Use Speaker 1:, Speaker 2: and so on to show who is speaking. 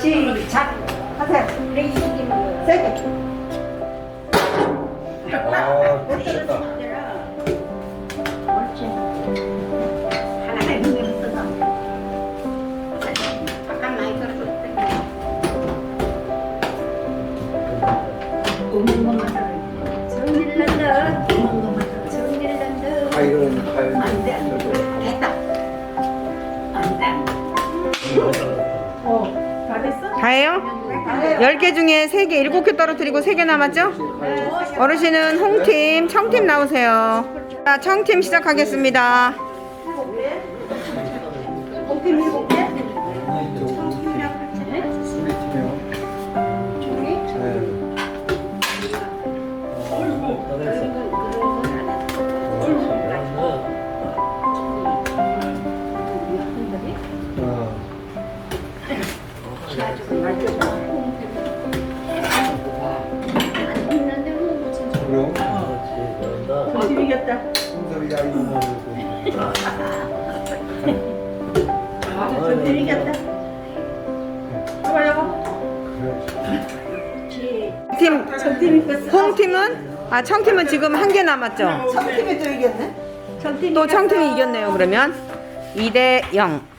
Speaker 1: 시작. 하세요. 세게.
Speaker 2: 아, 됐다.
Speaker 3: 옳지. 하나 해보면 쓰다. 아까 많이 들었을 우는 것만 들어. 정밀란다. 우는 것만 들어. 정밀란다.
Speaker 2: 가위는 가위.
Speaker 3: 안 돼. 됐다. 안 돼.
Speaker 1: 어,
Speaker 4: 다예요?
Speaker 1: 다 해요.
Speaker 4: 10개 중에 3개, 7개 떨어뜨리고 3개 남았죠? 어르신은 홍팀, 청팀 나오세요. 자, 청팀 시작하겠습니다.
Speaker 2: 그럼
Speaker 1: 이겼다. 이겼다.
Speaker 4: 팀,
Speaker 1: 전팀 이겼어.
Speaker 4: 홍팀은? 아, 청팀은 지금 한 개 남았죠?
Speaker 1: 청팀이 또 이겼네.
Speaker 4: 또 청팀이 이겼네요, 그러면. 2대 0.